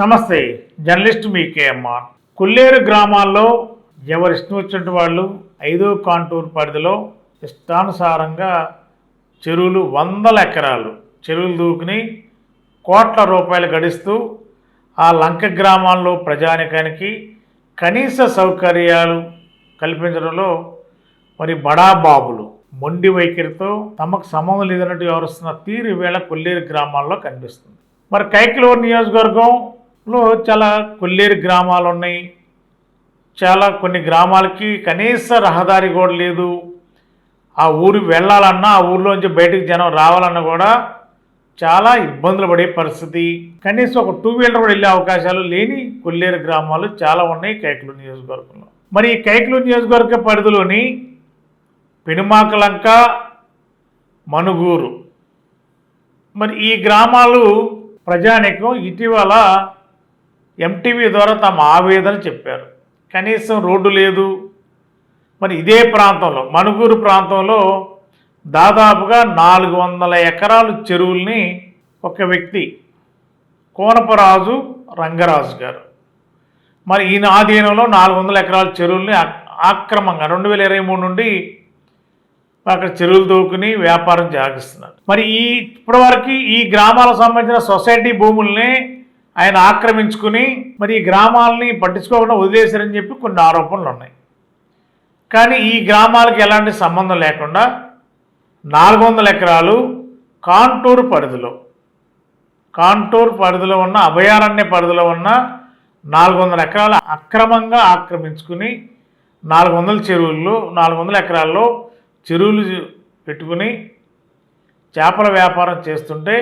నమస్తే జర్నలిస్ట్ మీ కేఎంఆర్. కొల్లేరు గ్రామాల్లో ఎవరు ఇష్టం వచ్చినట్టు వాళ్ళు ఐదో కాంటూర్ పరిధిలో ఇష్టానుసారంగా చెరువులు వందల ఎకరాలు చెరువులు దూకుని కోట్ల రూపాయలు గడిస్తూ ఆ లంక గ్రామాల్లో ప్రజానికానికి కనీస సౌకర్యాలు కల్పించడంలో మరి బడాబాబులు మొండి వైఖరితో తమకు సంబంధం లేదన్నట్టు వ్యవహరిస్తున్న తీరు వేళ కొల్లేరు గ్రామాల్లో కనిపిస్తుంది. మరి కైకిలూరు లో చాలా కొల్లేరు గ్రామాలు ఉన్నాయి. చాలా కొన్ని గ్రామాలకి కనీస రహదారి కూడా లేదు. ఆ ఊరు వెళ్ళాలన్నా ఆ ఊర్లోంచి బయటికి జనం రావాలన్నా కూడా చాలా ఇబ్బందులు పడే పరిస్థితి. కనీసం ఒక టూ వీలర్ కూడా వెళ్ళే అవకాశాలు లేని కొల్లేరు గ్రామాలు చాలా ఉన్నాయి కైకలూరు నియోజకవర్గంలో. మరి ఈ కైకలూరు నియోజకవర్గ పరిధిలోని పెనుమాకలంక మనుగూరు. మరి ఈ గ్రామాలు ప్రజానికం ఇటీవల ఎంటీవీ ద్వారా తమ ఆవేదన చెప్పారు. కనీసం రోడ్డు లేదు. మరి ఇదే ప్రాంతంలో మణుగూరు ప్రాంతంలో దాదాపుగా నాలుగు వందల ఎకరాలు చెరువుల్ని ఒక వ్యక్తి కోనపరాజు రంగరాజు గారు. మరి ఈయన ఆధీనంలో నాలుగు వందల ఎకరాల చెరువుల్ని ఆక్రమంగా రెండు వేల ఇరవై మూడు నుండి అక్కడ చెరువులు దూకుని వ్యాపారం సాగిస్తున్నారు మరి ఈ ఇప్పటివరకు ఈ గ్రామాలకు సంబంధించిన సొసైటీ భూముల్ని ఆయన ఆక్రమించుకుని మరి ఈ గ్రామాలని పట్టించుకోకుండా వదిలేశారని చెప్పి కొన్ని ఆరోపణలు ఉన్నాయి. కానీ ఈ గ్రామాలకు ఎలాంటి సంబంధం లేకుండా నాలుగు వందల ఎకరాలు కాంటూరు పరిధిలో కాంటూర్ పరిధిలో ఉన్న అభయారణ్య పరిధిలో ఉన్న నాలుగు వందల ఎకరాలు అక్రమంగా ఆక్రమించుకుని నాలుగు వందల చెరువుల్లో నాలుగు వందల ఎకరాల్లో చెరువులు పెట్టుకుని చేపల వ్యాపారం చేస్తుంటే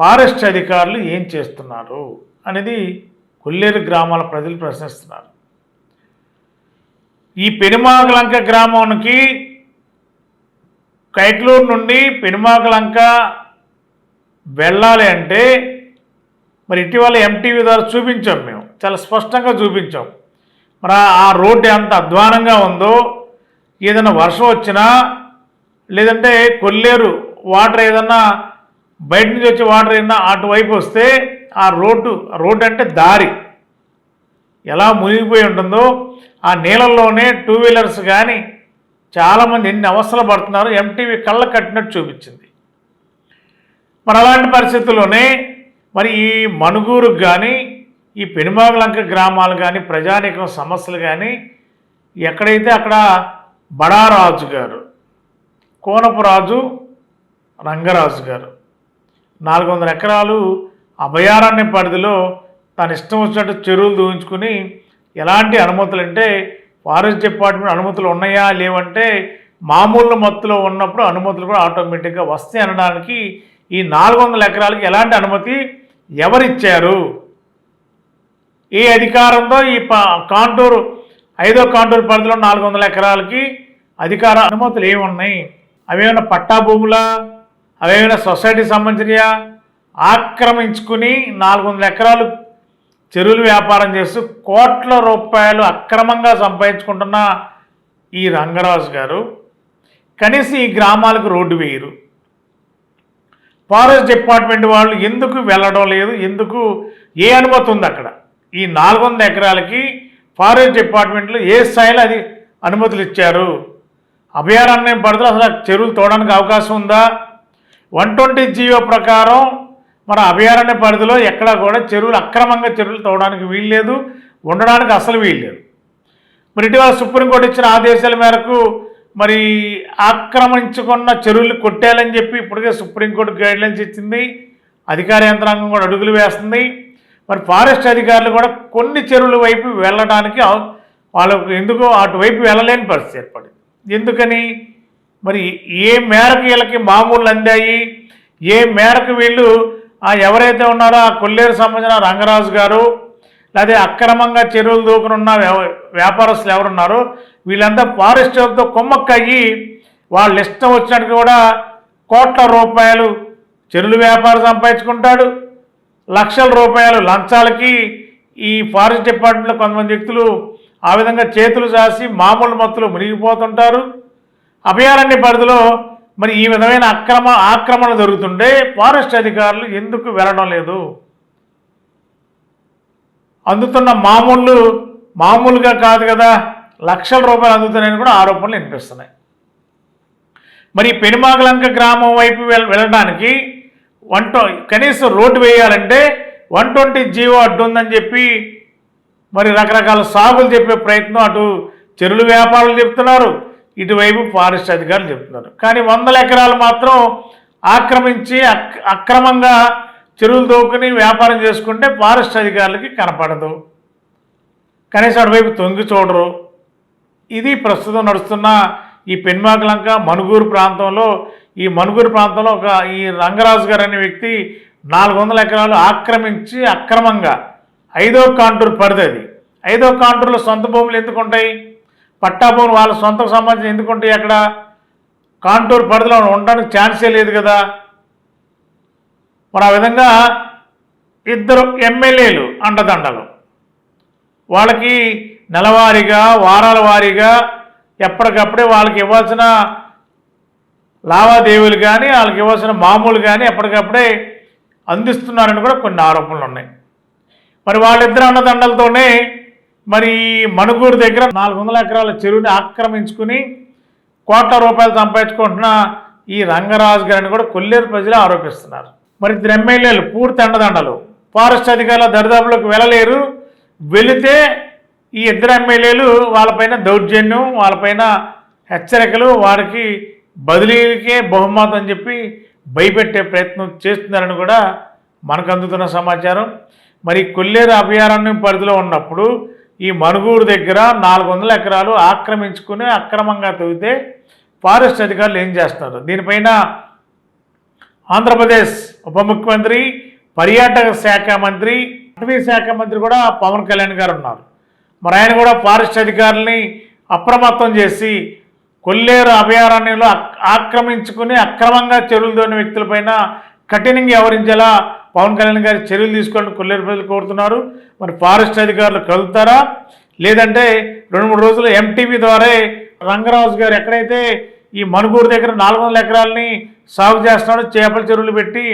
ఫారెస్ట్ అధికారులు ఏం చేస్తున్నారు అనేది కొల్లేరు గ్రామాల ప్రజలు ప్రశ్నిస్తున్నారు. ఈ పెనుమాగలంక గ్రామానికి కైట్లూరు నుండి పెనుమాగలంక వెళ్ళాలి అంటే మరి ఇటీవల ఎంటీవీ ద్వారా చూపించాం మేము. చాలా స్పష్టంగా చూపించాం. మరి ఆ- ఆ రోడ్డు ఎంత అధ్వానంగా ఉందో ఏదైనా వర్షం వచ్చినా లేదంటే కొల్లేరు వాటర్ ఏదన్నా బయట నుంచి వచ్చే వాటర్ ఏందా అటువైపు వస్తే ఆ రోడ్డు రోడ్డు అంటే దారి. ఎలా మునిగిపోయి ఉంటుందో ఆ నీళ్ళల్లోనే టూ వీలర్స్ కానీ చాలామంది ఎన్ని అవస్థలు పడుతున్నారు ఎంటీవీ కళ్ళ కట్టినట్టు చూపించింది. మరి అలాంటి పరిస్థితుల్లోనే మరి ఈ మణుగూరుకు కానీ ఈ పెనుమాగలంక గ్రామాలు కానీ ప్రజానీకం సమస్యలు కానీ ఎక్కడైతే అక్కడ బడారాజు గారు కోనపురాజు రంగరాజు గారు నాలుగు వందల ఎకరాలు అభయారణ్య పరిధిలో తన ఇష్టం వచ్చినట్టు చెరువులు దూయించుకుని ఎలాంటి అనుమతులు అంటే ఫారెస్ట్ డిపార్ట్మెంట్ అనుమతులు ఉన్నాయా లేవంటే మామూలు మత్తులో ఉన్నప్పుడు అనుమతులు కూడా ఆటోమేటిక్గా వస్తాయి అనడానికి ఈ నాలుగు వందల ఎకరాలకి ఎలాంటి అనుమతి ఎవరిచ్చారు? ఏ అధికారంతో ఈ కాంటూరు ఐదో కాంటూరు పరిధిలో నాలుగు వందల ఎకరాలకి అధికార అనుమతులు ఏమున్నాయి? అవేమైనా పట్టా భూములా? అదేవిధంగా సొసైటీ సంబంధించినయా ఆక్రమించుకుని నాలుగు వందల ఎకరాలు చెరువులు వ్యాపారం చేస్తూ కోట్ల రూపాయలు అక్రమంగా సంపాదించుకుంటున్న ఈ రంగరాజు గారు కనీసం ఈ గ్రామాలకు రోడ్డు వేయరు. ఫారెస్ట్ డిపార్ట్మెంట్ వాళ్ళు ఎందుకు వెళ్ళడం లేదు ఎందుకు ఏ అనుమతి ఉంది అక్కడ? ఈ నాలుగు వందల ఎకరాలకి ఫారెస్ట్ డిపార్ట్మెంట్లో ఏ స్థాయిలో అది అనుమతులు ఇచ్చారు? అభయారణ్యం పరిధిలో అసలు చెరువులు తోడడానికి అవకాశం ఉందా? వన్ ట్వంటీ జీవో ప్రకారం మన అభయారణ్య పరిధిలో ఎక్కడా కూడా చెరువులు అక్రమంగా చెరువులు తోవడానికి వీల్లేదు ఉండడానికి అసలు వీల్లేదు. మరి ఇటీవల సుప్రీంకోర్టు ఇచ్చిన ఆదేశాల మేరకు మరి ఆక్రమించుకున్న చెరువులు కొట్టేయాలని చెప్పి ఇప్పటికే సుప్రీంకోర్టు గైడ్లైన్స్ ఇచ్చింది. అధికార యంత్రాంగం కూడా అడుగులు వేస్తుంది. మరి ఫారెస్ట్ అధికారులు కూడా కొన్ని చెరువుల వైపు వెళ్ళడానికి వాళ్ళకు ఎందుకో అటువైపు వెళ్ళలేని పరిస్థితి ఏర్పడింది. ఎందుకని? మరి ఏ మేరకు వీళ్ళకి మామూలు అందాయి? ఏ మేరకు వీళ్ళు ఆ ఎవరైతే ఉన్నారో ఆ కొల్లేరు సంబంధించిన రంగరాజు గారు లేదా అక్రమంగా చెరువులు దూకునున్న వ్యాపారస్తులు ఎవరున్నారో వీళ్ళంతా ఫారెస్టర్తో కొమ్మక్కయ్యి వాళ్ళు ఇష్టం వచ్చినట్టు కూడా కోట్ల రూపాయలు చెరువులు వ్యాపారం సంపాదించుకుంటాడు. లక్షల రూపాయలు లంచాలకి ఈ ఫారెస్ట్ డిపార్ట్మెంట్లో కొంతమంది వ్యక్తులు ఆ విధంగా చేతులు చాసి మామూలు మత్తులు మునిగిపోతుంటారు. అభయారణ్య పరిధిలో మరి ఈ విధమైన అక్రమ ఆక్రమణ జరుగుతుంటే ఫారెస్ట్ అధికారులు ఎందుకు వెళ్ళడం లేదు? అందుతున్న మామూలు మామూలుగా కాదు కదా లక్షల రూపాయలు అందుతున్నాయని కూడా ఆరోపణలు వినిపిస్తున్నాయి. మరి పెనుమాగలంక గ్రామం వైపు వెళ్ వెళ్ళడానికి వన్ కనీసం రోడ్డు వేయాలంటే వన్ ట్వంటీ జీవో అడ్డు ఉందని చెప్పి మరి రకరకాల సాగులు చెప్పే ప్రయత్నం అటు చెరువులు వ్యాపారులు చెప్తున్నారు. ఇటువైపు ఫారెస్ట్ అధికారులు చెప్తున్నారు. కానీ వందల ఎకరాలు మాత్రం ఆక్రమించి అక్ అక్రమంగా చెరువులు దోకుని వ్యాపారం చేసుకుంటే ఫారెస్ట్ అధికారులకి కనపడదు. కనీసం అటువైపు తొంగి చూడరు. ఇది ప్రస్తుతం నడుస్తున్న ఈ పెన్మాకలంక మనుగూరు ప్రాంతంలో ఈ మనుగూరు ప్రాంతంలో ఒక ఈ రంగరాజు గారు అనే వ్యక్తి నాలుగు వందల ఎకరాలు ఆక్రమించి అక్రమంగా ఐదో కాంటూర్ పరిధి అది. ఐదో కాంటూర్లో సొంత భూములు ఎందుకు ఉంటాయి? పట్టా వాళ్ళ సొంతకు సంబంధించి ఎందుకు అక్కడ కాంటూరు పరిధిలో ఉండడానికి ఛాన్సే లేదు కదా. మరి ఆ విధంగా ఇద్దరు ఎమ్మెల్యేలు అండదండలు. వాళ్ళకి నెలవారీగా వారాల వారీగా ఎప్పటికప్పుడే వాళ్ళకి ఇవ్వాల్సిన లావాదేవీలు కానీ వాళ్ళకి ఇవ్వాల్సిన మామూలు కానీ ఎప్పటికప్పుడే అందిస్తున్నారని కూడా కొన్ని ఆరోపణలు ఉన్నాయి. మరి వాళ్ళిద్దరు అన్నదండలతోనే మరి మణుగూరు దగ్గర నాలుగు వందల ఎకరాల చెరువుని ఆక్రమించుకుని కోట్ల రూపాయలు సంపాదించుకుంటున్న ఈ రంగరాజు గారిని కూడా కొల్లేరు ప్రజలు ఆరోపిస్తున్నారు. మరి ఇద్దరు ఎమ్మెల్యేలు పూర్తి అండదండలు. ఫారెస్ట్ అధికారుల దరిదాపులకు వెళ్ళలేరు. వెళితే ఈ ఇద్దరు ఎమ్మెల్యేలు వాళ్ళపైన దౌర్జన్యం వాళ్ళపైన హెచ్చరికలు వారికి బదిలీకే బహుమతం అని చెప్పి భయపెట్టే ప్రయత్నం చేస్తున్నారని కూడా మనకు అందుతున్న సమాచారం. మరి కొల్లేరు అభయారణ్యం పరిధిలో ఉన్నప్పుడు ఈ మణుగూరు దగ్గర నాలుగు వందల ఎకరాలు ఆక్రమించుకుని అక్రమంగా తవ్వితే ఫారెస్ట్ అధికారులు ఏం చేస్తారు? దీనిపైన ఆంధ్రప్రదేశ్ ఉప ముఖ్యమంత్రి పర్యాటక శాఖ మంత్రి అటవీ శాఖ మంత్రి కూడా పవన్ కళ్యాణ్ గారు ఉన్నారు. మరి ఆయన కూడా ఫారెస్ట్ అధికారుల్ని అప్రమత్తం చేసి కొల్లేరు అభయారణ్యంలో ఆక్రమించుకుని అక్రమంగా చెరువులు దోని వ్యక్తులపైన కఠినంగా వ్యవహరించేలా పవన్ కళ్యాణ్ గారి చర్యలు తీసుకోవాలని కొల్లేరు ప్రజలు కోరుతున్నారు. మరి ఫారెస్ట్ అధికారులు కలుగుతారా లేదంటే రెండు మూడు రోజులు ఎంటీవీ ద్వారా రంగరాజు గారు ఎక్కడైతే ఈ మణుగూరు దగ్గర నాలుగు వందల ఎకరాలని సాగు చేస్తున్నాడు చేపల చెరువులు పెట్టి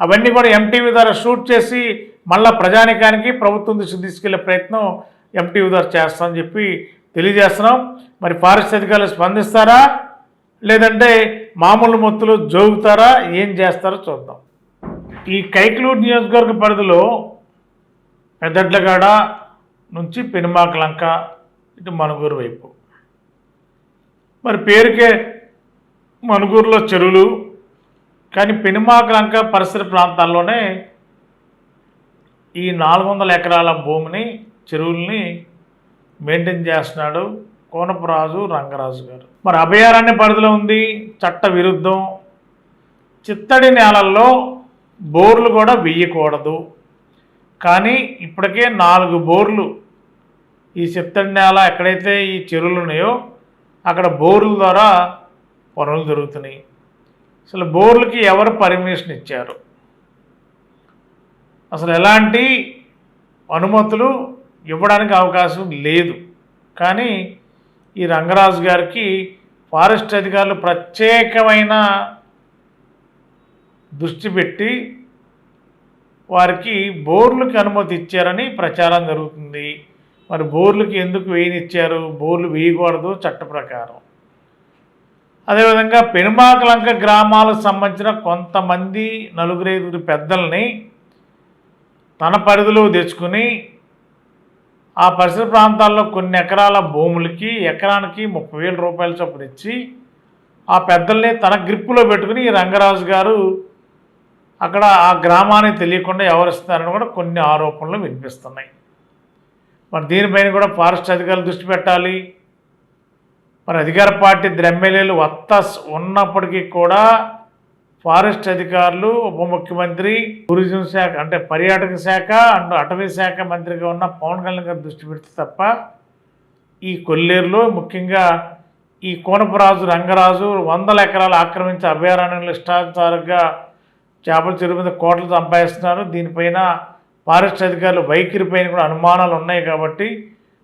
అవన్నీ కూడా ఎంటీవీ ద్వారా షూట్ చేసి మళ్ళా ప్రజానికానికి ప్రభుత్వం దృష్టి తీసుకెళ్ళే ప్రయత్నం ఎంటీవీ ద్వారా చేస్తామని చెప్పి తెలియజేస్తున్నాం. మరి ఫారెస్ట్ అధికారులు స్పందిస్తారా? లేదంటే మామూలు మొత్తులు జోగుతారా? ఏం చేస్తారో చూద్దాం. ఈ కైకలూరు నియోజకవర్గ పరిధిలో పెద్దడ్లగాడ నుంచి పెనుమాకలంక ఇటు మనుగూరు వైపు. మరి పేరుకే మనుగూరులో చెరువులు కానీ పెనుమాకలంక పరిసర ప్రాంతాల్లోనే ఈ నాలుగు వందల ఎకరాల భూమిని చెరువుల్ని మెయింటైన్ చేస్తున్నాడు కోనపురాజు రంగరాజు గారు. మరి అభయారణ్య పరిధిలో ఉంది చట్ట విరుద్ధం. చిత్తడి నేలల్లో బోర్లు కూడా వెయ్యకూడదు. కానీ ఇప్పటికే నాలుగు బోర్లు ఈ చిత్తడి నేల ఎక్కడైతే ఈ చెరువులు ఉన్నాయో అక్కడ బోర్ల ద్వారా పనులు జరుగుతున్నాయి. అసలు బోర్లకి ఎవరు పర్మిషన్ ఇచ్చారు? అసలు ఎలాంటి అనుమతులు ఇవ్వడానికి అవకాశం లేదు. కానీ ఈ రంగరాజు గారికి ఫారెస్ట్ అధికారులు ప్రత్యేకమైన దృష్టి పెట్టి వారికి బోర్లకి అనుమతి ఇచ్చారని ప్రచారం జరుగుతుంది. మరి బోర్లకి ఎందుకు వేయనిచ్చారు బోర్లు వేయకూడదు చట్ట ప్రకారం. అదేవిధంగా పెనుమాకలంక గ్రామాలకు సంబంధించిన కొంతమంది నలుగురైదుగురు పెద్దల్ని తన పరిధిలో తెచ్చుకుని ఆ పరిసర ప్రాంతాల్లో కొన్ని ఎకరాల భూములకి ఎకరానికి ముప్పై వేల రూపాయల చొప్పున ఇచ్చి ఆ పెద్దల్ని తన గ్రిప్పులో పెట్టుకుని ఈ రంగరాజు గారు అక్కడ ఆ గ్రామానికి తెలియకుండా వ్యవహరిస్తున్నారని కూడా కొన్ని ఆరోపణలు వినిపిస్తున్నాయి. మరి దీనిపైన కూడా ఫారెస్ట్ అధికారులు దృష్టి పెట్టాలి. మరి అధికార పార్టీ ద్రమ్మెల్యేలు ఎమ్మెల్యేలు వత్త ఉన్నప్పటికీ కూడా ఫారెస్ట్ అధికారులు ఉప ముఖ్యమంత్రి టూరిజం శాఖ అంటే పర్యాటక శాఖ అండ్ అటవీ శాఖ మంత్రిగా ఉన్న పవన్ కళ్యాణ్ గారు దృష్టి పెడితే తప్ప ఈ కొల్లేరులో ముఖ్యంగా ఈ కోనపరాజు రంగరాజు వందల ఎకరాలు ఆక్రమించి అభయారణ్యంలో ఇష్టానుసారంగా చేపల చెరువు మీద కోట్లు సంపాదిస్తున్నారు. దీనిపైన ఫారెస్ట్ అధికారులు వైఖరి పైన కూడా అనుమానాలు ఉన్నాయి కాబట్టి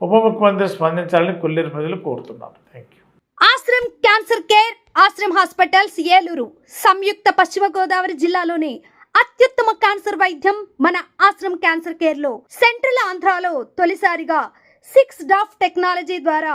ఉప ముఖ్యమంత్రి స్పందించాలని కొల్లేరు ప్రజలు కోరుతున్నారు. Thank you Ashram cancer care Ashram hospitals Eluru సంయుక్త పశ్చిమ గోదావరి జిల్లాలోని అత్యుత్తమ క్యాన్సర్ వైద్యం మన ఆశ్రమ్ క్యాన్సర్ కేర్లో సెంట్రల్ ఆంధ్రాలో తొలిసారిగా సిక్స్ డాఫ్ టెక్నాలజీ ద్వారా